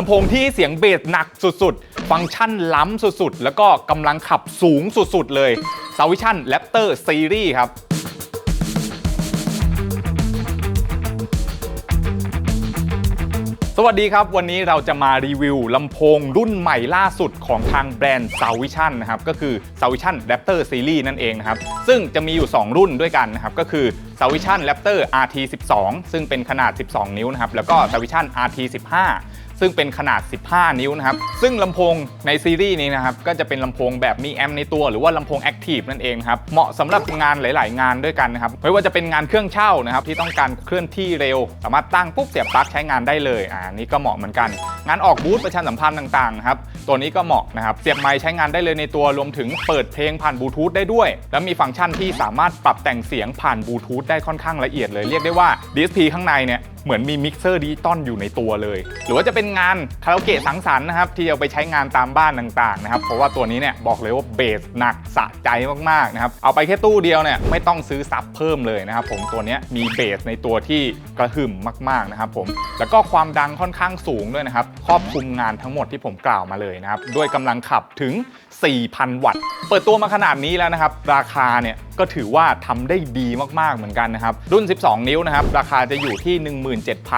ลำโพงที่เสียงเบสหนักสุดๆ ฟังก์ชันล้ำสุดๆ แล้วก็กำลังขับสูงสุดๆ เลย s a v i s i o n Raptor Series ครับสวัสดีครับ วันนี้เราจะมารีวิวลำโพงรุ่นใหม่ล่าสุดของทางแบรนด์ s a v i s i o n นะครับ ก็คือ s a v i s i o n Raptor Series นั่นเองนะครับ ซึ่งจะมีอยู่ 2 รุ่นด้วยกันนะครับ ก็คือ s a v i s i o n Raptor RT12 ซึ่งเป็นขนาด 12 นิ้วนะครับ แล้วก็ s a v i s i o n RT15 ซึ่งเป็นขนาด 15 นิ้วนะครับ ซึ่งลำโพงในซีรีส์นี้นะครับ ก็จะเป็นลำโพงแบบมีแอมป์ในตัวหรือว่าลำโพงแอคทีฟนั่นเองครับ เหมาะสำหรับงานหลาย ๆ งานด้วยกันนะครับ ไม่ว่าจะเป็นงานเครื่องเช่านะครับ ที่ต้องการเคลื่อนที่เร็ว สามารถตั้งปุ๊บเสียบปลั๊กใช้งานได้เลย อ่า นี่ก็เหมาะเหมือนกัน งานออกบูธประชาสัมพันธ์ต่าง ๆ ครับ ตัวนี้ก็เหมาะนะครับ เสียบไมค์ใช้งานได้เลยในตัว รวมถึงเปิดเพลงผ่านบลูทูธได้ด้วย แล้วมีฟังก์ชันที่สามารถปรับแต่งเสียงผ่านบลูทูธได้ค่อนข้างละเอียดเลย เรียกได้ว่า DSP ข้างในเนี่ย เหมือนมีมิกเซอร์ดิจิตอลอยู่ในตัวเลย หรือว่าจะเป็นงานคาราโอเกะสังสรรค์นะครับที่เอาไปใช้งานตามบ้านต่างๆนะครับเพราะว่าตัวนี้เนี่ยบอกเลยว่าเบสหนักสะใจมากๆนะครับเอาไปแค่ตู้เดียวเนี่ยไม่ต้องซื้อซับเพิ่มเลยนะครับผมตัวนี้มีเบสในตัวที่กระหึ่มมากๆนะครับผมแล้วก็ความดังค่อนข้างสูงด้วยนะครับครอบคลุมงานทั้งหมดที่ผมกล่าวมาเลยนะครับด้วยกำลังขับถึง 4,000 วัตต์ เปิดตัวมาขนาดนี้แล้วนะครับราคาเนี่ย ก็ถือว่าทำได้ดีมากๆเหมือนกันนะครับ รุ่น 12 นิ้วนะครับ ราคาจะอยู่ที่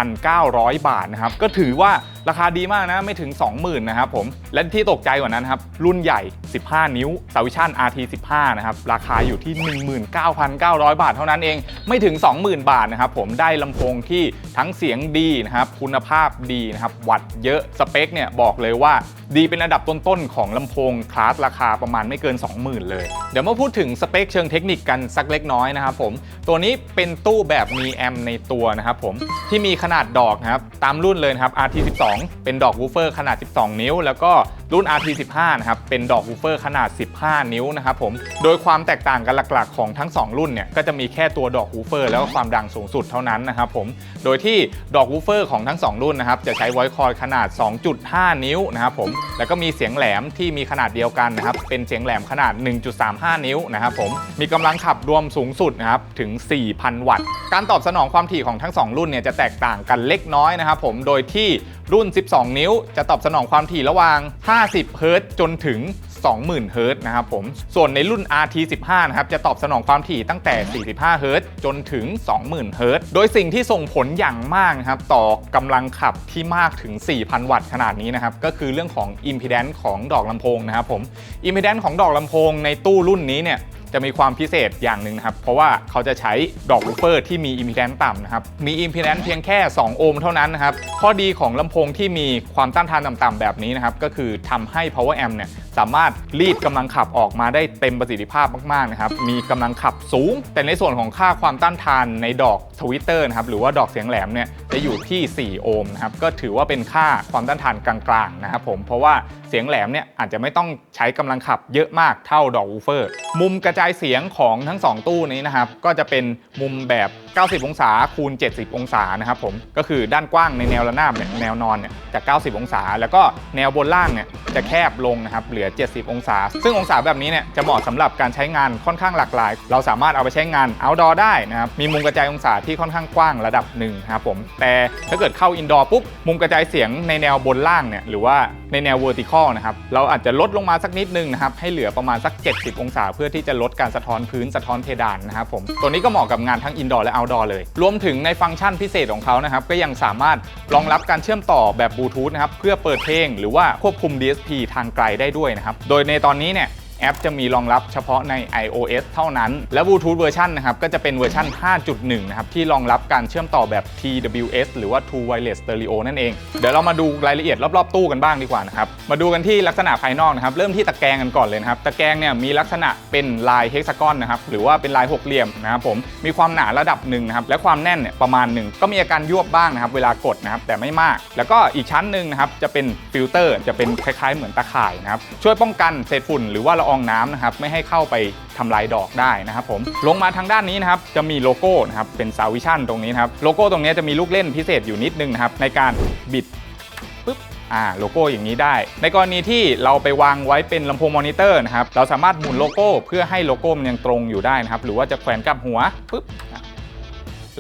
17,900 บาทนะครับ ก็ถือว่าราคาดีมากนะ ไม่ถึง 20,000นะครับผม และที่ตกใจกว่านั้นครับ รุ่นใหญ่ 15 นิ้ว s a v i s i o n RT15 นะครับ ราคาอยู่ที่ 19,900 บาทเท่านั้นเอง ไม่ถึง 20,000 บาทนะครับผมได้ลำโพงที่ทั้งเสียงดีนะครับ คุณภาพดีนะครับ วัดเยอะสเปคเนี่ยบอกเลยว่าดีเป็นระดับต้นๆของลำโพงคลาสราคาประมาณไม่เกิน 20,000 เลย เดี๋ยวมาพูดถึงสเปคเชิงเทคนิคกันสักเล็กน้อยนะครับผม ตัวนี้เป็นตู้แบบมีแอมในตัวนะครับผมที่มีขนาดดอกนะครับตามรุ่นเลยนะครับ RT12 เป็นดอกวูเฟอร์ขนาด 12 นิ้ว แล้วก็รุ่น RT15 นะครับเป็นดอกวูเฟอร์ขนาด 15 นิ้วนะครับผมโดยความแตกต่างกันหลักๆ ของทั้ง 2 รุ่นเนี่ยก็จะมีแค่ตัวดอกวูเฟอร์แล้วก็ความดังสูงสุดเท่านั้นนะครับผมโดยที่ดอกวูเฟอร์ของทั้ง 2 รุ่นนะครับจะใช้ไวคอยขนาด 2.5 นิ้วนะครับผมแล้วก็มีเสียงแหลมที่มีขนาดเดียวกันนะครับเป็นเสียงแหลมขนาด 1.35 นิ้วนะครับผมมีกำลังขับรวมสูงสุดนะครับถึง 4,000 วัตต์ การตอบสนองความถี่ของทั้ง 2 รุ่นเนี่ยจะแตกต่างกันเล็กน้อยนะครับผมโดยที่รุ่น 12 นิ้ว จะตอบสนองความถี่ระหว่าง 50 เฮิรตซ์จนถึง 20,000 เฮิรตซ์นะครับผม ส่วนในรุ่น RT15 นะครับ จะตอบสนองความถี่ตั้งแต่ 45 เฮิรตซ์จนถึง 20,000 เฮิรตซ์ โดยสิ่งที่ส่งผลอย่างมากนะครับ ต่อกำลังขับที่มากถึง 4,000 วัตต์ขนาดนี้นะครับ ก็คือเรื่องของ impedance ของดอกลำโพงนะครับผม impedance ของดอกลำโพงในตู้รุ่นนี้เนี่ย จะมีความพิเศษอย่างหนึ่งนะครับ เพราะว่าเขาจะใช้ดอกวูเฟอร์ที่มีอิมพีแดนซ์ต่ำนะครับ มีอิมพีแดนซ์เพียงแค่ 2 โอห์มเท่านั้นนะครับ ข้อดีของลำโพงที่มีความต้านทานต่ำๆแบบนี้นะครับ ก็คือทำให้ power amp เนี่ยสามารถรีดกำลังขับออกมาได้เต็มประสิทธิภาพมากๆนะครับ มีกำลังขับสูง แต่ในส่วนของค่าความต้านทานในดอกทวิตเตอร์นะครับ หรือว่าดอกเสียงแหลมเนี่ยจะอยู่ที่ 4 โอห์มนะครับ ก็ถือว่าเป็นค่าความต้านทานกลางๆนะครับผม เพราะว่า เสียงแหลมเนี่ยอาจจะไม่ต้องใช้กำลังขับเยอะมากเท่าดอกวูเฟอร์ มุมกระจายเสียงของทั้ง 2 ตู้นี้นะครับ ก็จะเป็นมุมแบบ 90 องศาคูณ 70 องศานะครับผมก็คือด้านกว้างในแนวระนาบเนี่ยแนวนอนเนี่ยจะ90 องศา แล้วก็แนวบนล่างเนี่ยจะแคบลงนะครับเหลือ 70 องศา ซึ่งองศาแบบนี้เนี่ยจะเหมาะสำหรับการใช้งานค่อนข้างหลากหลาย เราสามารถเอาไปใช้งาน outdoor ได้นะครับมีมุมกระจายองศาที่ค่อนข้างกว้างระดับหนึ่งครับผมแต่ถ้าเกิดเข้า indoor ปุ๊บมุมกระจายเสียงในแนวบนล่างเนี่ยหรือว่าในแนว vertical นะครับเราอาจจะลดลงมาสักนิดนึงนะครับให้เหลือประมาณสัก 70 องศา เพื่อที่จะลดการสะท้อนพื้นสะท้อนเพดานนะครับผมตัวนี้ก็เหมาะกับงานทั้งอินดอร์และเอาท์ดอร์เลย รวมถึงในฟังก์ชันพิเศษของเขานะครับก็ยังสามารถรองรับการเชื่อมต่อแบบบลูทูธนะครับเพื่อเปิดเพลง หรือว่าควบคุม DSP ทางไกลได้ด้วยนะครับโดยในตอนนี้เนี่ย แอปจะมีรองรับเฉพาะใน iOS เท่านั้น และ Bluetooth เวอร์ชันนะครับก็จะเป็นเวอร์ชัน5.1 นะครับ ที่รองรับการเชื่อมต่อแบบ TWS หรือว่า True Wireless Stereo นั่นเอง เดี๋ยวเรามาดูรายละเอียดรอบๆตู้กันบ้างดีกว่านะครับ มาดูกันที่ลักษณะภายนอกนะครับ เริ่มที่ตะแกรงกันก่อนเลยนะครับ ตะแกรงเนี่ยมีลักษณะเป็นลายเฮกซากอนนะครับ หรือว่าเป็นลายหกเหลี่ยมนะครับผม มีความหนาระดับหนึ่งนะครับ และความแน่นเนี่ยประมาณหนึ่ง ก็มีอาการยวบบ้างนะครับ เวลากดนะครับ แต่ไม่มาก แล้วก็อีกชั้นหนึ่งนะครับ จะเป็นฟิลเตอร์ จะเป็นคล้ายๆ เหมือนตะข่ายนะครับ ช่วยป้องกันเศษฝุ่นหรือว่าละอองน้ำนะครับไม่ให้เข้าไปทำลายดอกได้นะครับผมลงมาทางด้านนี้นะครับจะมีโลโก้นะครับเป็นซาวิชั่นตรงนี้นะครับโลโก้ตรงนี้จะมีลูกเล่นพิเศษอยู่นิดนึงนะครับในการบิดปึ๊บอ่าโลโก้อย่างนี้ได้ ในกรณีที่เราไปวางไว้เป็นลำโพงมอนิเตอร์นะครับเราสามารถหมุนโลโก้เพื่อให้โลโก้มันยังตรงอยู่ได้นะครับหรือว่าจะแขวนกับหัวปึ๊บ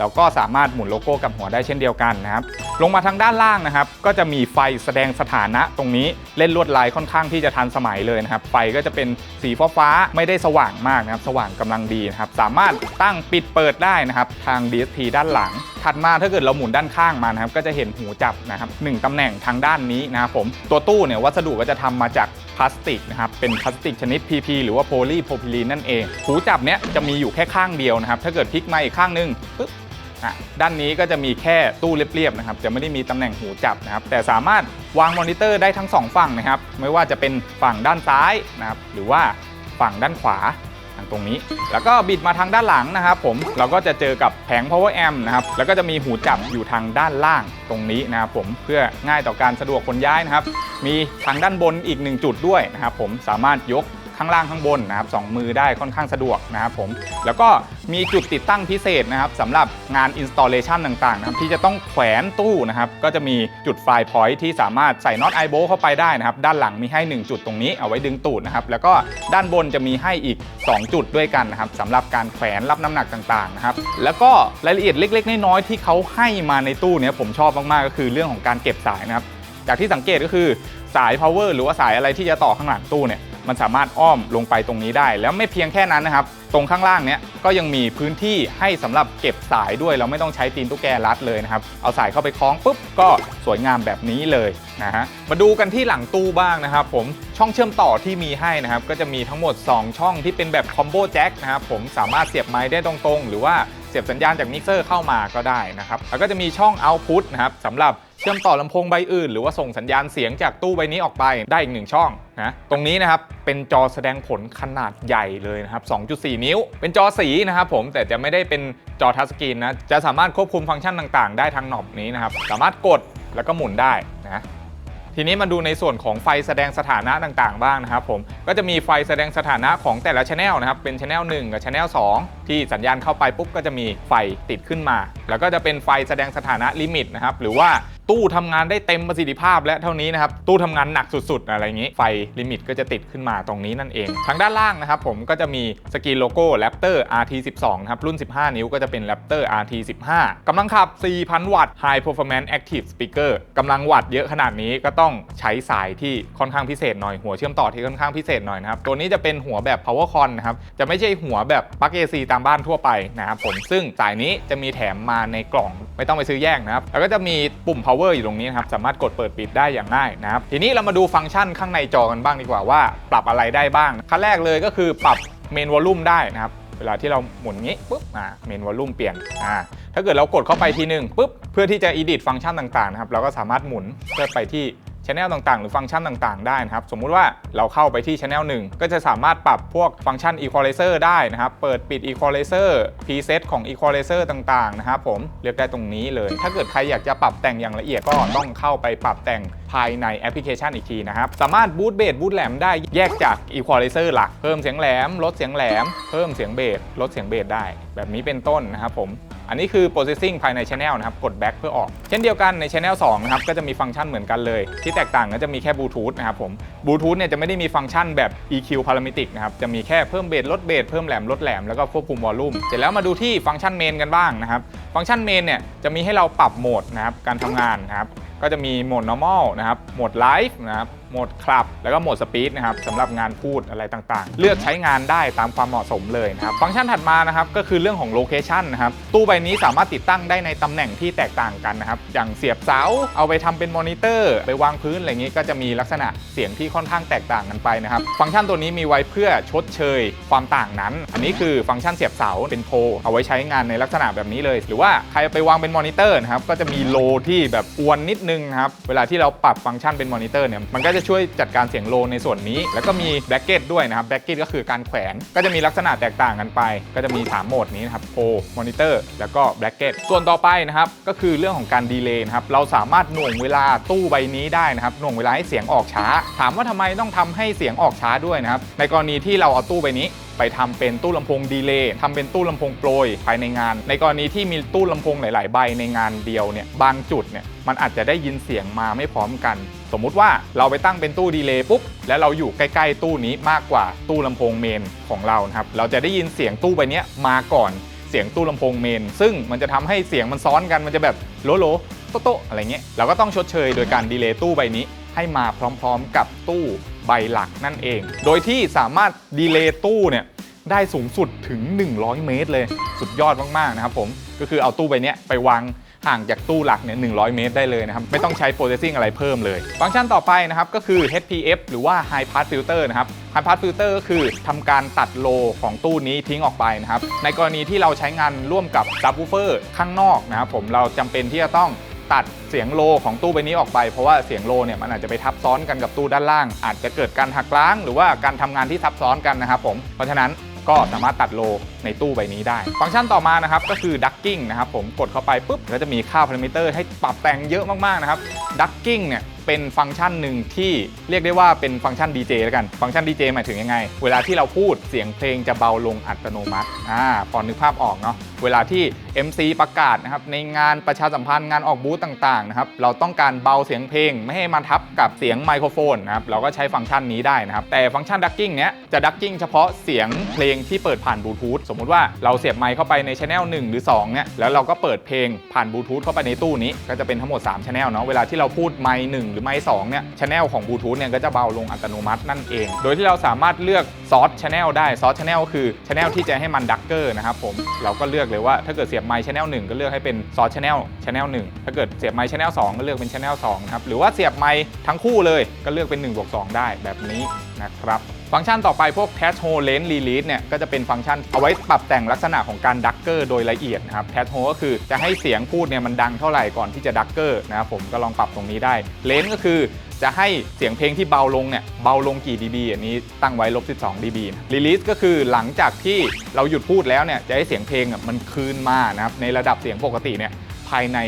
แล้วก็สามารถหมุนโลโก้กับหัวได้เช่นเดียวกันนะครับ ลงมาทางด้านล่างนะครับ ก็จะมีไฟแสดงสถานะตรงนี้เล่นลวดลายค่อนข้างที่จะทันสมัยเลยนะครับ ไฟก็จะเป็นสีฟ้าฟ้าไม่ได้สว่างมากนะครับ สว่างกำลังดีนะครับ สามารถตั้งปิดเปิดได้นะครับ ทาง DSP ด้านหลัง ถัดมาถ้าเกิดเราหมุนด้านข้างมานะครับ ก็จะเห็นหูจับนะครับหนึ่งตำแหน่งทางด้านนี้นะครับผม ตัวตู้เนี่ยวัสดุก็จะทำมาจากพลาสติกนะครับ เป็นพลาสติกชนิด PP หรือว่าโพลีโพรพิลีนนั่นเอง หูจับเนี้ยจะมีอยู่แค่ข้างเดียวนะครับ ถ้าเกิดพลิกมาอีกข้างนึงปึ๊บ อะด้านนี้ก็จะมีแค่ตู้เรียบๆนะครับจะไม่ได้มีตำแหน่งหูจับนะครับ แต่สามารถวางมอนิเตอร์ได้ทั้งสองฝั่งนะครับ ไม่ว่าจะเป็นฝั่งด้านซ้ายนะครับหรือว่าฝั่งด้านขวาทางตรงนี้ แล้วก็บิดมาทางด้านหลังนะครับ ผมเราก็จะเจอกับแผง power amp นะครับแล้วก็จะมีหูจับอยู่ทางด้านล่างตรงนี้นะครับผมเพื่อง่ายต่อการสะดวกขนย้ายนะครับ มีทางด้านบนอีกหนึ่งจุดด้วยนะครับผมสามารถยก ข้างล่างข้างบนนะครับสองมือได้ค่อนข้างสะดวกนะครับผมแล้วก็มีจุดติดตั้งพิเศษนะครับสำหรับงาน installation ต่างๆนะครับที่จะต้องแขวนตู้นะครับก็จะมีจุดไฟพอยที่สามารถใส่น็อตไอโบเข้าไปได้นะครับด้านหลังมีให้ 1 จุดตรงนี้เอาไว้ดึงตูดนะครับแล้วก็ด้านบนจะมีให้อีก 2 จุดด้วยกันนะครับสำหรับการแขวนรับน้ำหนักต่างๆนะครับแล้วก็รายละเอียดเล็ก ๆ น้อยๆที่เขาให้มาในตู้เนี้ยผมชอบมากๆก็คือเรื่องของการเก็บสายนะครับจากที่สังเกตก็คือสาย power หรือว่าสายอะไรที่จะต่อข้างหลังตู้เนี่ย มันสามารถอ้อมลงไปตรงนี้ได้ แล้วไม่เพียงแค่นั้นนะครับ ตรงข้างล่างเนี้ยก็ยังมีพื้นที่ให้สำหรับเก็บสายด้วย เราไม่ต้องใช้ตีนตุ๊กแกรัดเลยนะครับ เอาสายเข้าไปคล้องปุ๊บก็สวยงามแบบนี้เลยนะฮะ มาดูกันที่หลังตู้บ้างนะครับ ผมช่องเชื่อมต่อที่มีให้นะครับ ก็จะมีทั้งหมด 2 ช่องที่เป็นแบบคอมโบแจ็คนะครับผมสามารถเสียบไม้ได้ตรงๆ หรือว่า เสียบสัญญาณจากมิกเซอร์เข้ามาก็ได้นะครับ แล้วก็จะมีช่อง Output นะครับสำหรับเชื่อมต่อลำโพงใบอื่น หรือว่าส่งสัญญาณเสียงจากตู้ใบนี้ออกไปได้อีกหนึ่งช่องนะตรงนี้นะครับเป็นจอแสดงผลขนาดใหญ่เลยนะครับ 2.4 นิ้ว เป็นจอสีนะครับผมแต่จะไม่ได้เป็นจอทัชสกรีนนะจะสามารถควบคุมฟังก์ชันต่าง ๆ ได้ทางหนอบนี้นะครับสามารถกดแล้วก็หมุนได้นะ ทีนี้มาดูในส่วนของไฟแสดงสถานะต่างๆ บ้างนะครับผมก็จะมีไฟแสดงสถานะของแต่ละช anel นะครับเป็นช anel 1 กับช anel 2 ที่สัญญาณเข้าไปปุ๊บก็จะมีไฟติดขึ้นมา แล้วก็จะเป็นไฟแสดงสถานะลิมิตนะครับหรือว่า ตู้ทำงานได้เต็มประสิทธิภาพ และเท่านี้นะครับตู้ทำงานหนักสุด ๆ อะไรอย่างนี้ ไฟลิมิตก็จะติดขึ้นมาตรงนี้นั่นเอง ทางด้านล่างนะครับผมก็จะมีสกรีนโลโก้ Raptor RT12 นะครับรุ่น 15 นิ้วก็จะเป็น Raptor RT15 กำลังขับ 4,000 วัตต์ High Performance Active Speaker กำลังวัตต์เยอะขนาดนี้ก็ต้องใช้สายที่ค่อนข้างพิเศษหน่อยหัวเชื่อมต่อที่ค่อนข้างพิเศษหน่อยนะครับตัวนี้จะเป็นหัวแบบ power con นะครับจะไม่ใช่หัวแบบปลั๊ก AC ตามบ้านทั่วไปนะครับผมซึ่งสายนี้จะมีแถมมาในกล่องไม่ต้องไปซื้อแยกนะครับแล้วก็จะมีปุ่ม power อยู่ตรงนี้นะครับ สามารถกดเปิดปิดได้อย่างง่ายนะครับ ทีนี้เรามาดูฟังก์ชันข้างในจอกันบ้างดีกว่าว่า ปรับอะไรได้บ้าง ขั้นแรกเลยก็คือปรับเมนวอลลุ่มได้นะครับเวลาที่เราหมุนงี้ปุ๊บอ่าเมนวอลลุ่มเปลี่ยนอ่าถ้าเกิดเรากดเข้าไปทีหนึ่งปุ๊บเพื่อที่จะ edit ฟังก์ชันต่างๆนะครับเราก็สามารถหมุนเพื่อไปที่ ช anel ต่างๆ หรือฟังก์ชันต่างๆ ได้นะครับ สมมุติว่าเราเข้าไปที่ channel 1 ก็จะสามารถปรับพวกฟังก์ชัน equalizer ได้นะครับ เปิดปิด equalizer preset ของ equalizer ต่างๆ นะครับผมเลือกได้ตรงนี้เลย ถ้าเกิดใครอยากจะปรับแต่งอย่างละเอียดก็ต้องเข้าไปปรับแต่งภายในแอปพลิเคชันอีกทีนะครับ สามารถบูตเบสบูตแหลมได้แยกจาก equalizer หลัก เพิ่มเสียงแหลม ลดเสียงแหลม เพิ่มเสียงเบสลดเสียงเบสได้ แบบนี้เป็นต้นนะครับผม อันนี้คือ processing ภายใน channel นะครับ กด back เพื่อออก เช่นเดียวกันใน channel 2นะครับ ก็จะมีฟังก์ชันเหมือนกันเลย ที่แตกต่างก็จะมีแค่ bluetooth นะครับผม bluetooth เนี่ยจะไม่ได้มีฟังก์ชันแบบ EQ parametric นะครับ จะมีแค่เพิ่มเบสลดเบสเพิ่มแหลมลดแหลมแล้วก็ควบคุมวอลลุ่ม เสร็จแล้วมาดูที่ฟังก์ชันเมนกันบ้างนะครับ ฟังก์ชันเมนเนี่ยจะมีให้เราปรับโหมดนะครับ การทำงานนะครับ ก็จะมีโหมด normal นะครับ โหมด live นะครับ โหมดคลับ แล้วก็โหมดสปีดนะครับสำหรับงานพูดอะไรต่างๆ เลือกใช้งานได้ตามความเหมาะสมเลยนะครับ ฟังก์ชันถัดมานะครับก็คือเรื่องของโลเคชันนะครับ ตู้ใบนี้สามารถติดตั้งได้ในตำแหน่งที่แตกต่างกันนะครับ อย่างเสียบเสา เอาไปทำเป็นมอนิเตอร์ ไปวางพื้นอะไรอย่างนี้ก็จะมีลักษณะเสียงที่ค่อนข้างแตกต่างกันไปนะครับ ฟังก์ชันตัวนี้มีไว้เพื่อชดเชยความต่างนั้น อันนี้คือฟังก์ชันเสียบเสาเป็นโพลเอาไว้ใช้งานในลักษณะแบบนี้เลย หรือว่าใครไปวางเป็นมอนิเตอร์นะครับก็จะมีโลที่แบบอวนนิดนึงนะครับเวลาที่เราปรับฟังก์ชันเป็นมอนิเตอร์เนี่ยมันก็จะช่วยจัดการเสียงโลในส่วนนี้ แล้วก็มีแบ็กเก็ตด้วยนะครับแบ็กเก็ตก็คือการแขวนก็จะมีลักษณะแตกต่างกันไป ก็จะมี 3 โหมดนี้นะครับโพมอนิเตอร์แล้วก็แบ็กเก็ตส่วนต่อไปนะครับก็คือเรื่องของการดีเลย์นะครับเราสามารถหน่วงเวลาตู้ใบนี้ได้นะครับหน่วงเวลาให้เสียงออกช้า ถามว่าทำไมต้องทำให้เสียงออกช้าด้วยนะครับในกรณีที่เราเอาตู้ใบนี้ ไปทำเป็นตู้ลำโพงดีเลย์ทำเป็นตู้ลำโพงโปรยภายในงาน ในกรณีที่มีตู้ลำโพงหลาย ๆ ใบในงานเดียวเนี่ยบางจุดเนี่ยมันอาจจะได้ยินเสียงมาไม่พร้อมกัน สมมุติว่าเราไปตั้งเป็นตู้ดีเลย์ปุ๊บแล้วเราอยู่ใกล้ ๆ ตู้นี้มากกว่าตู้ลำโพงเมนของเรานะครับเราจะได้ยินเสียงตู้ใบนี้มาก่อนเสียงตู้ลำโพงเมน ซึ่งมันจะทำให้เสียงมันซ้อนกันมันจะแบบโลโลโตโตอะไรเงี้ยเราก็ต้องชดเชยโดยการดีเลย์ตู้ใบนี้ให้มาพร้อม ๆ กับตู้ ใบหลักนั่นเอง โดยที่สามารถดีเลย์ตู้เนี่ยได้สูงสุดถึง 100 เมตรเลย สุดยอดมากๆนะครับผม ก็คือเอาตู้ใบเนี้ยไปวางห่างจากตู้หลักเนี่ย 100 เมตรได้เลยนะครับ ไม่ต้องใช้ processing อะไรเพิ่มเลย ฟังก์ชันต่อไปนะครับ ก็คือ HPF หรือว่า High Pass Filter นะครับ High Pass Filter ก็คือทำการตัดโลของตู้นี้ทิ้งออกไปนะครับ ในกรณีที่เราใช้งานร่วมกับ subwoofer ข้างนอกนะครับผม เราจำเป็นที่จะต้อง ตัดเสียงโลของตู้ใบนี้ออกไปเพราะว่าเสียงโลเนี่ยมันอาจจะไปทับซ้อนกันกับตู้ด้านล่าง อาจจะเกิดการหักล้าง หรือว่าการทำงานที่ซับซ้อนกันนะครับผมเพราะฉะนั้นก็สามารถตัดโลในตู้ใบนี้ได้ ฟังก์ชันต่อมานะครับก็คือดักกิ้งนะครับผมกดเข้าไปปุ๊บก็จะมีค่าพารามิเตอร์ให้ปรับแต่งเยอะมากๆนะครับดักกิ้งเนี่ย เป็นฟังก์ชันหนึ่งที่เรียกได้ว่าเป็นฟังก์ชัน DJ แล้วกัน ฟังก์ชัน DJ หมายถึงยังไง เวลาที่เราพูดเสียงเพลงจะเบาลงอัตโนมัติอ่าพอนึกภาพออกเนาะ เวลาที่ MC ประกาศนะครับในงานประชาสัมพันธ์งานออกบูธต่างๆนะครับ เราต้องการเบาเสียงเพลงไม่ให้มันทับกับเสียงไมโครโฟนนะครับ เราก็ใช้ฟังก์ชันนี้ได้นะครับ แต่ฟังก์ชัน ducking เนี้ยจะ ducking เฉพาะเสียงเพลงที่เปิดผ่านบลูทูธ สมมุติว่าเราเสียบไมค์เข้าไปในช anel 1หรือ2เนี่ย แล้วเราก็เปิดเพลงผ่านบลูทูธเข้าไปในตู้นี้ ก็จะเป็นทั้งหมด3 channel เนาะ เวลาที่เราพูดไมค์1หรือไมค์2เนี่ยชแนลของบลูทูธเนี่ยก็จะเบาลงอัตโนมัตินั่นเอง โดยที่เราสามารถเลือกซอสชแนลได้ซอสชแนลคือชแนลที่จะให้มันดักเกอร์นะครับผมเราก็เลือกเลยว่าถ้าเกิดเสียบไมค์ช anel 1ก็เลือกให้เป็นซอสชแนลชแนลหนึ่งถ้าเกิดเสียบไมค์ channel 2ก็เลือกเป็นชแนลสองนะครับหรือว่าเสียบไมค์ทั้งคู่เลยก็เลือกเป็น1บวกสได้แบบนี้นะครับ ฟังก์ชันต่อไปพวก Touch Hole Lens Release เนี่ยก็จะเป็นฟังก์ชันเอาไว้ปรับแต่งลักษณะของการดักเกอร์โดยละเอียดนะครับ Touch Hole ก็คือจะให้เสียงพูดเนี่ยมันดังเท่าไหร่ก่อนที่จะดักเกอร์นะครับผมก็ลองปรับตรงนี้ได้เลนก็คือจะให้เสียงเพลงที่เบาลงเนี่ยเบาลงกี่ dB อันนี้ตั้งไว้ลบ 12 dB นะ Release ก็คือหลังจากที่เราหยุดพูดแล้วเนี่ยจะให้เสียงเพลงมันคืนมานะครับในระดับเสียงปกติเนี่ยภายใน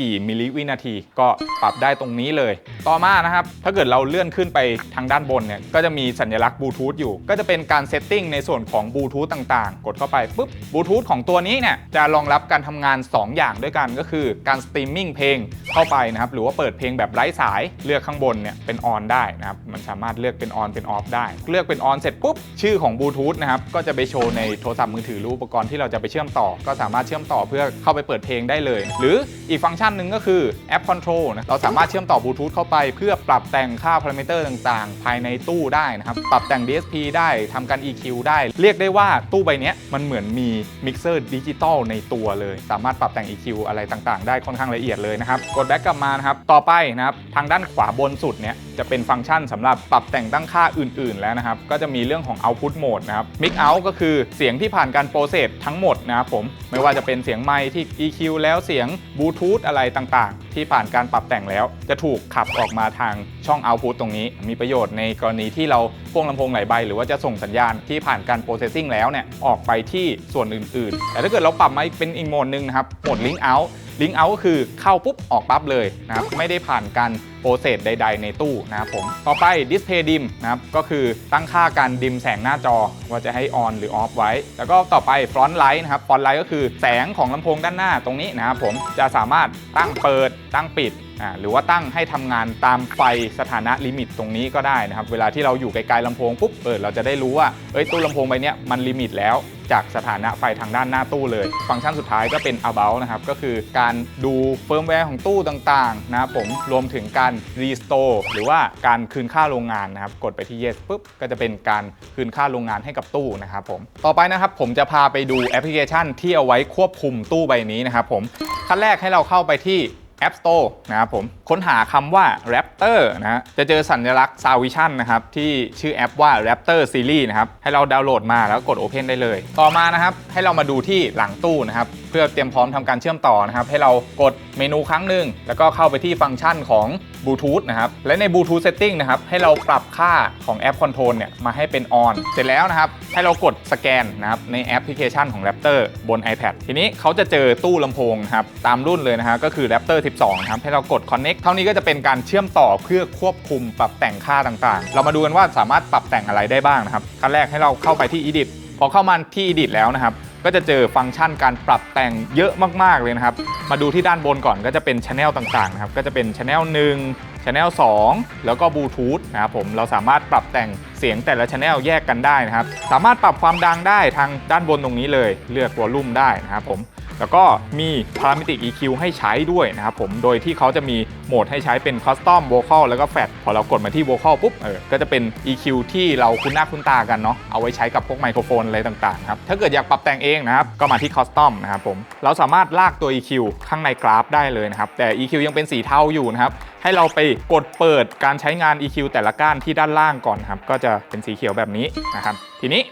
กี่มิลลิวินาที ก็ปรับได้ตรงนี้เลย ต่อมานะครับ ถ้าเกิดเราเลื่อนขึ้นไปทางด้านบนเนี่ยก็จะมีสัญลักษณ์บลูทูธอยู่ ก็จะเป็นการเซตติ้งในส่วนของบลูทูธต่างๆ กดเข้าไปปุ๊บบลูทูธของตัวนี้เนี่ยจะรองรับการทำงาน 2 อย่างด้วยกันก็คือการสตรีมมิ่งเพลงเข้าไปนะครับหรือว่าเปิดเพลงแบบไร้สายเลือกข้างบนเนี่ยเป็นออนได้นะครับมันสามารถเลือกเป็นออนเป็นออฟได้ เลือกเป็นออนเสร็จปุ๊บชื่อของบลูทูธนะครับก็จะไปโชว์ในโทรศัพท์มือถือหรืออุปกรณ์ที่เราจะไปเชื่อมต่อ ก็สามารถเชื่อมต่อเพื่อเข้าไปเปิดเพลงได้เลย หรืออีกฟังก์ชันหนึ่งก็คือแอปคอนโทรลนะเราสามารถเชื่อมต่อบลูทูธเข้าไป เพื่อปรับแต่งค่าพารามิเตอร์ต่างๆ ภายในตู้ได้นะครับ ปรับแต่ง DSP ได้ทำการ EQ ได้ เรียกได้ว่าตู้ใบนี้มันเหมือนมีมิกเซอร์ดิจิตอลในตัวเลย สามารถปรับแต่ง EQ อะไรต่างๆ ได้ค่อนข้างละเอียดเลยนะครับ กดแบ็กกลับมานะครับ ต่อไปนะครับ ทางด้านขวาบนสุดเนี่ย จะเป็นฟังก์ชันสำหรับปรับแต่งตั้งค่าอื่นๆแล้วนะครับ ก็จะมีเรื่องของ Output Mode นะครับ Mix Out ก็คือเสียงที่ผ่านการโปรเซสทั้งหมดนะครับผม ไม่ว่าจะเป็นเสียงไมค์ที่ EQ แล้วเสียงบลูทูธอะไรต่างๆ ที่ผ่านการปรับแต่งแล้ว จะถูกขับออกมาทางช่อง Output ตรงนี้ มีประโยชน์ในกรณีที่เราพ่วงลำโพงหลายใบ หรือว่าจะส่งสัญญาณที่ผ่านการ processing แล้วเนี่ยออกไปที่ส่วนอื่นๆ แต่ถ้าเกิดเราปรับมาเป็นอีกโหมดหนึ่งนะครับโหมด Link Out ลิงก์เอาก็คือเข้าปุ๊บออกปั๊บเลยนะครับไม่ได้ผ่านการโปรเซสใด ๆ ในตู้นะครับผมต่อไป Display Dim นะครับก็คือตั้งค่าการดิมแสงหน้าจอว่าจะให้อนหรือออฟไว้ แล้วก็ต่อไป Front Light นะครับ Front Light ก็คือแสงของลำโพงด้านหน้าตรงนี้นะครับผมจะสามารถตั้งเปิดตั้งปิด หรือว่าตั้งให้ทำงานตามไฟสถานะลิมิตตรงนี้ก็ได้นะครับ เวลาที่เราอยู่ไกลๆลำโพงปุ๊บเออเราจะได้รู้ว่าเอ้ยตู้ลำโพงใบนี้มันลิมิตแล้วจากสถานะไฟทางด้านหน้าตู้เลย ฟังก์ชันสุดท้ายก็เป็น about นะครับก็คือการดูเฟิร์มแวร์ของตู้ต่างๆนะครับผมรวมถึงการ restore หรือว่าการคืนค่าโรงงานนะครับกดไปที่ yes ปุ๊บก็จะเป็นการคืนค่าโรงงานให้กับตู้นะครับผมต่อไปนะครับผมจะพาไปดูแอปพลิเคชันที่เอาไว้ควบคุมตู้ใบนี้นะครับผมขั้นแรกให้เราเข้าไปที่ App Store นะครับผมค้นหาคำว่า Raptor นะฮะจะเจอสัญลักษณ์ s o u n d Vision นะครับที่ชื่อแอปว่า Raptor Series นะครับให้เราดาวน์โหลดมาแล้วกด Open ได้เลย ต่อมานะครับให้เรามาดูที่หลังตู้นะครับเพื่อเตรียมพร้อมทำการเชื่อมต่อนะครับให้เรากดเมนูครั้งหนึ่งแล้วก็เข้าไปที่ฟังก์ชันของ บลูทูธนะครับ และในบลูทูธเซตติ้งนะครับ ให้เราปรับค่าของแอปคอนโทรลเนี่ย มาให้เป็น on เสร็จแล้วนะครับ ให้เรากดสแกนนะครับ ในแอปพลิเคชันของ Raptor บน iPad ทีนี้เขาจะเจอตู้ลำโพงครับ ตามรุ่นเลยนะฮะก็คือ Raptor 12 นะครับ ให้เรากด connect เท่านี้ก็จะเป็นการเชื่อมต่อเพื่อควบคุมปรับแต่งค่าต่างๆ เรามาดูกันว่าสามารถปรับแต่งอะไรได้บ้างนะครับขั้นแรกให้เราเข้าไปที่ edit พอเข้ามาที่ edit แล้วนะครับ ก็จะเจอฟังก์ชันการปรับแต่งเยอะมากๆเลยนะครับ มาดูที่ด้านบนก่อนก็จะเป็นช anel ต่างๆนะครับ ก็จะเป็นช anel 1 Channel 2 แล้วก็บลูทูธนะครับผม เราสามารถปรับแต่ง เสียงแต่ละ Channel แยกกันได้นะครับ สามารถปรับความดังได้ทางด้านบนตรงนี้เลย เลือกวอลลุ่มได้นะครับผม แล้วก็มี Parametric EQ ให้ใช้ด้วยนะครับผม โดยที่เขาจะมีโหมดให้ใช้เป็น Custom Vocal แล้วก็ Fat พอเรากดมาที่ Vocal ปุ๊บ เออ ก็จะเป็น EQ ที่เราคุ้นหน้าคุ้นตากันเนาะ เอาไว้ใช้กับพวกไมโครโฟนอะไรต่างๆครับ ถ้าเกิดอยากปรับแต่งเองนะครับ ก็มาที่ Custom นะครับผม เราสามารถลากตัว EQ ข้างในกราฟได้เลยนะครับ แต่ EQ ยังเป็นสีเทาอยู่นะครับ ให้เราไปกดเปิดการใช้งาน EQ แต่ละก้านที่ด้านล่างก่อนครับ ก็จะเป็นสีเขียวแบบนี้นะครับ ทีนี้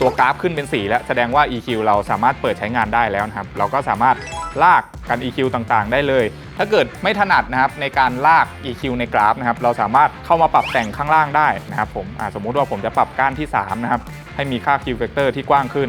ตัวกราฟขึ้นเป็นสีแล้ว แสดงว่า EQ เราสามารถเปิดใช้งานได้แล้วนะครับ เราก็สามารถลากการ EQ ต่างๆ ได้เลย ถ้าเกิดไม่ถนัดนะครับในการลาก EQ ในกราฟนะครับ เราสามารถเข้ามาปรับแต่งข้างล่างได้นะครับผมสมมุติว่าผมจะปรับก้านที่3นะครับ ให้มีค่า Q factor ที่กว้างขึ้น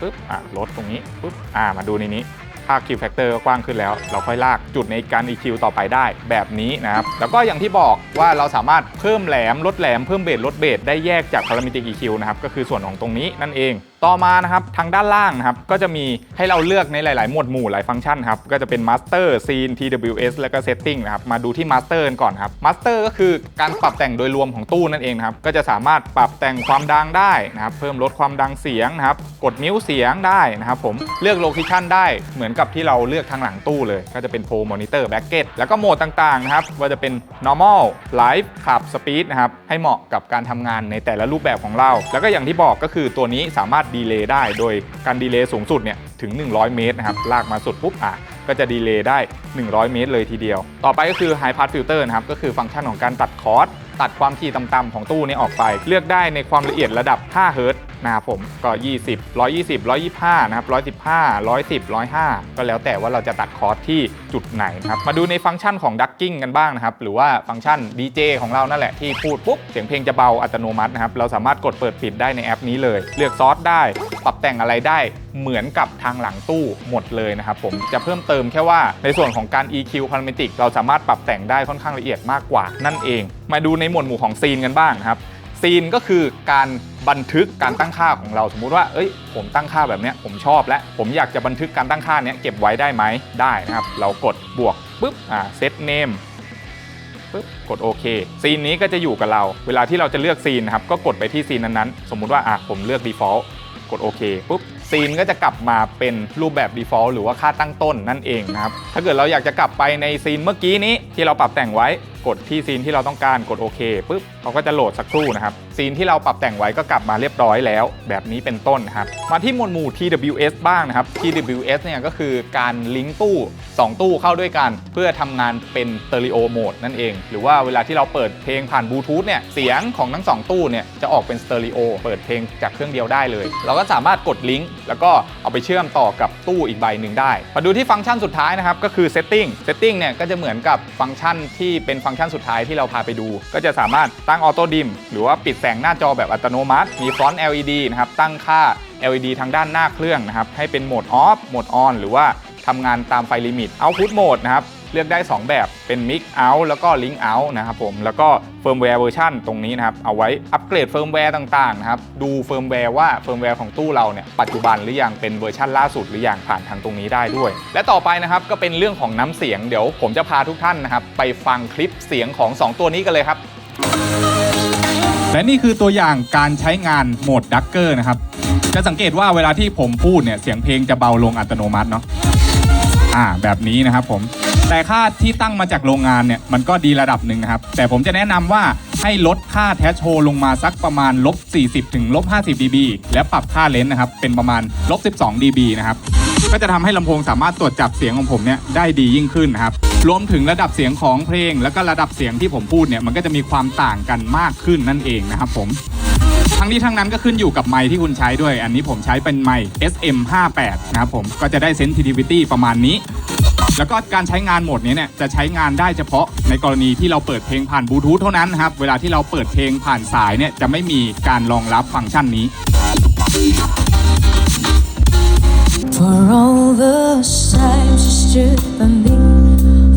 ปุ๊บลดตรงนี้ปุ๊บมาดูในนี้ ค่า Q factor ก็กว้างขึ้นแล้ว เราค่อยลากจุดในการ EQ ต่อไปได้แบบนี้นะครับ แล้วก็อย่างที่บอกว่าเราสามารถเพิ่มแหลมลดแหลมเพิ่มเบสลดเบสได้แยกจากพารามิติ EQ นะครับก็คือส่วนของตรงนี้นั่นเองต่อมานะครับทางด้านล่างนะครับก็จะมีให้เราเลือกในหลาย ๆ หมวดหมู่หลายฟังก์ชันครับก็จะเป็น master scene TWS แล้วก็ setting นะครับมาดูที่ master กันก่อนครับ master ก็คือการปรับแต่งโดยรวมของตู้นั่นเองนะครับก็จะสามารถปรับแต่งความดังได้นะครับเพิ่มลดความดังเสียงนะครับกดมิวเสียงได้นะครับผมเลือกโลเคชันได้เหมือนกับที่เราเลือกทางหลังตู้เลย ก็จะเป็น pro monitor bracket แล้วก็โหมดต่าง ๆ นะครับว่าจะเป็น normal live ขับ speed นะครับให้เหมาะกับการทำงานในแต่ละรูปแบบของเรา แล้วก็อย่างที่บอกก็คือตัวนี้สามารถดีเลย์ได้ โดยการดีเลย์สูงสุดเนี่ยถึง 100 เมตรนะครับลากมาสุดปุ๊บอะก็จะดีเลย์ได้ 100 เมตรเลยทีเดียว ต่อไปก็คือ High Pass Filter นะครับก็คือฟังก์ชันของการตัดคอร์ส ตัดความถี่ต่ำๆของตู้นี้ออกไป เลือกได้ในความละเอียดระดับ 5 เฮิรตซ์นะครับผมก็ 20 120 125 นะครับ 115 110 105 ก็แล้วแต่ว่าเราจะตัดคอร์สที่จุดไหนนะครับ มาดูในฟังก์ชันของ Ducking กันบ้างนะครับ หรือว่าฟังก์ชัน DJ ของเรานั่นแหละที่พูดปุ๊บ เสียงเพลงจะเบาอัตโนมัตินะครับ เราสามารถกดเปิดปิดได้ในแอปนี้เลย เลือกซอสได้ ปรับแต่งอะไรได้เหมือนกับทางหลังตู้หมดเลยนะครับผมจะเพิ่มเติมแค่ว่าในส่วนของการ EQ Parametric เราสามารถปรับแต่งได้ค่อนข้างละเอียดมากกว่านั่นเอง มาดูในหมวดหมู่ของซีนกันบ้างนะครับซีนก็คือการบันทึกการตั้งค่าของเรา สมมุติว่าเอ้ยผมตั้งค่าแบบนี้ผมชอบและผมอยากจะบันทึกการตั้งค่านี้เก็บไว้ได้ไหมได้นะครับ เรากดบวกปุ๊บอ่า set name ปุ๊บกดโอเคซีนนี้ก็จะอยู่กับเรา เวลาที่เราจะเลือกซีนนะครับก็กดไปที่ซีนนั้นๆ สมมุติว่าอะผมเลือก default กดโอเคปุ๊บซีนก็จะกลับมาเป็นรูปแบบ default หรือว่าค่าตั้งต้นนั่นเองนะครับถ้าเกิดเราอยากจะกลับไปในซีนเมื่อกี้นี้ที่เราปรับแต่งไว้กดที่ซีนที่เราต้องการกดโอเคปุ๊บเขาก็จะโหลดสักครู่นะครับ ซีนที่เราปรับแต่งไว้ก็กลับมาเรียบร้อยแล้ว แบบนี้เป็นต้นนะครับ มาที่หมวดหมู่ TWS บ้างนะครับ TWS เนี่ยก็คือการลิงก์ตู้ 2 ตู้เข้าด้วยกัน เพื่อทำงานเป็นสเตอริโอโหมดนั่นเอง หรือว่าเวลาที่เราเปิดเพลงผ่านบลูทูธเนี่ยเสียงของทั้ง 2 ตู้เนี่ยจะออกเป็นสเตอริโอเปิดเพลงจากเครื่องเดียวได้เลย เราก็สามารถกดลิงก์แล้วก็เอาไปเชื่อมต่อกับตู้อีกใบหนึ่งได้มาดูที่ฟังก์ชันสุดท้ายนะครับก็คือ setting setting เนี่ยก็จะเหมือนกับฟังก์ชันที่เป็นฟังก์ชันสุดท้ายที่เราพาไปดู ก็จะสามารถตั้งออโต้ดิมหรือว่าปิดแสงหน้าจอแบบอัตโนมัติ มีฟอนต์ LED นะครับตั้งค่า LED ทางด้านหน้าเครื่องนะครับให้เป็นโหมดออฟโหมดออนหรือว่าทำงานตามไฟลิมิตเอาพุทโหมดนะครับ เลือกได้ 2 แบบเป็น Mix Out แล้วก็ Link Out นะครับผมแล้วก็เฟิร์มแวร์เวอร์ชันตรงนี้นะครับ เอาไว้อัปเกรดเฟิร์มแวร์ต่างๆนะครับดูเฟิร์มแวร์ว่าเฟิร์มแวร์ของตู้เราเนี่ยปัจจุบันหรือยังเป็นเวอร์ชันล่าสุดหรือยังผ่านทางตรงนี้ได้ด้วย และต่อไปนะครับก็เป็นเรื่องของน้ำเสียงเดี๋ยวผมจะพาทุกท่านนะครับไปฟังคลิปเสียงของ 2 ตัวนี้กันเลยครับและนี่คือตัวอย่างการใช้งานโหมดดักเกอร์นะครับ จะสังเกตว่าเวลาที่ผมพูดเนี่ยเสียงเพลงจะเบาลงอัตโนมัติเนาะอ่าแบบนี้นะครับผม แต่ค่าที่ตั้งมาจากโรงงานเนี่ยมันก็ดีระดับหนึ่งนะครับ แต่ผมจะแนะนำว่าให้ลดค่าแทชโชลงมาสักประมาณลบ40ถึงลบ50 dB และปรับค่าเลนส์นะครับ เป็นประมาณลบ12 dB นะครับ ก็จะทำให้ลำโพงสามารถตรวจจับเสียงของผมเนี่ยได้ดียิ่งขึ้นนะครับรวมถึงระดับเสียงของเพลง แล้วก็ระดับเสียงที่ผมพูดเนี่ยมันก็จะมีความต่างกันมากขึ้นนั่นเองนะครับผมทั้งนี้ทั้งนั้นก็ขึ้นอยู่กับไมค์ที่คุณใช้ด้วย อันนี้ผมใช้เป็นไมค์ SM58 นะครับผมก็จะได้ sensitivity ประมาณนี้ แล้วก็การใช้งานโหมดนี้เนี่ยจะใช้งานได้เฉพาะในกรณีที่เราเปิดเพลงผ่านบลูทูธเท่านั้นนะครับ เวลาที่เราเปิดเพลงผ่านสายเนี่ยจะไม่มีการรองรับฟังก์ชันนี้ For all the times you stood by me,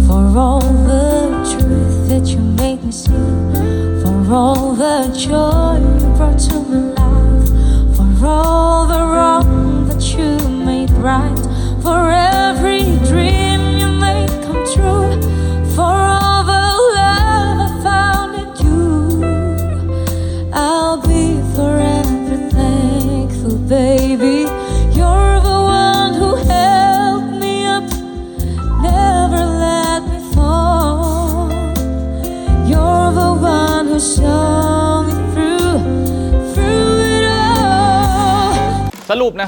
for all the truth that you made me see, for all the joy you brought to my life, for all the wrong that you made right, for every dream true,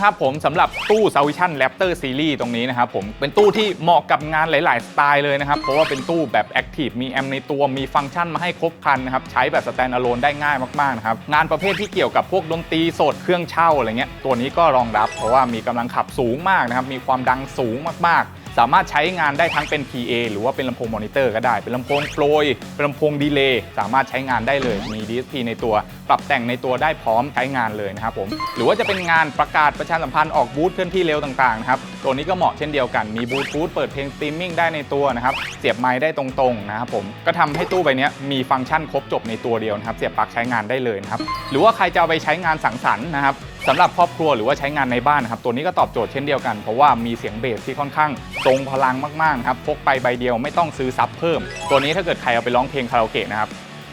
นะครับผมสำหรับตู้ s a v i s i o n Raptor Series ตรงนี้นะครับผมเป็นตู้ที่เหมาะกับงานหลาย ๆ สไตล์เลยนะครับ เพราะว่าเป็นตู้แบบ Active มีแอมในตัวมีฟังก์ชันมาให้ครบครันนะครับ ใช้แบบ Stand Alone ได้ง่ายมาก ๆ นะครับ งานประเภทที่เกี่ยวกับพวกดนตรีสดเครื่องเช่าอะไรเงี้ยตัวนี้ก็รองรับ เพราะว่ามีกำลังขับสูงมากนะครับมีความดังสูงมาก ๆสามารถใช้งานได้ทั้งเป็น PA หรือว่าเป็นลำโพงมอนิเตอร์ก็ได้ เป็นลำโพงโปรย เป็นลำโพงดีเลย์ สามารถใช้งานได้เลย มี DSP ในตัวปรับแต่งในตัวได้พร้อมใช้งานเลยนะครับผมหรือว่าจะเป็นงานประกาศประชาสัมพันธ์ออกบูธเคลื่อนที่เร็วต่างๆนะครับตัวนี้ก็เหมาะเช่นเดียวกันมีบลูทูธเปิดเพลงสตรีมมิ่งได้ในตัวนะครับเสียบไมค์ได้ตรงๆนะครับผมก็ทำให้ตู้ใบนี้มีฟังก์ชันครบจบในตัวเดียวนะครับเสียบปลั๊กใช้งานได้เลยนะครับหรือว่าใครจะเอาไปใช้งานสังสรรค์นะครับสำหรับครอบครัวหรือว่าใช้งานในบ้านนครับตัวนี้ก็ตอบโจทย์เช่นเดียวกันเพราะว่ามีเสียงเบสที่ค่อนข้างทรงพลังมากๆครับพกไปใบเดียวไม่ต้องซื้อซับเพิ่ม ตัวนี้ถ้าเกิดใครเอาไปร้องเพลงคาราโอเกะนะครับ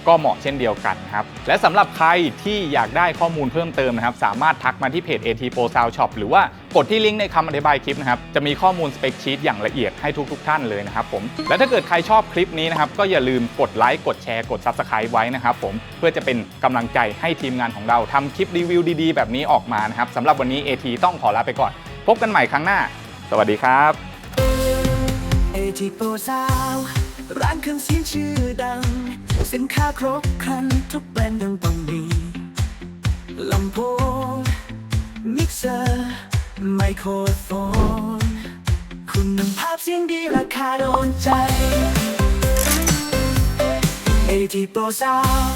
ก็เหมาะเช่นเดียวกันครับ และสำหรับใครที่อยากได้ข้อมูลเพิ่มเติมนะครับ สามารถทักมาที่เพจ AT Pro Sound Shop หรือว่ากดที่ลิงก์ในคำอธิบายคลิปนะครับ จะมีข้อมูลสเปคชีตอย่างละเอียดให้ทุกๆทท่านเลยนะครับผม และถ้าเกิดใครชอบคลิปนี้นะครับ ก็อย่าลืมกดไลค์กดแชร์กด Subscribe ไว้นะครับผมเพื่อจะเป็นกำลังใจให้ทีมงานของเราทำคลิปรีวิวดีๆ แบบนี้ออกมานะครับสำหรับวันนี้ AT ต้องขอลาไปก่อน พบกันใหม่ครั้งหน้า สวัสดีครับเอทีโปรซาวร้านเครื่องเสียงชื่อดัง สินค้าครบครันทุกแบรนด์ยังต้องมีลำโพงมิกเซอร์ไมโครโฟน คุณภาพเสียงดีราคาโดนใจ AT Pro Sound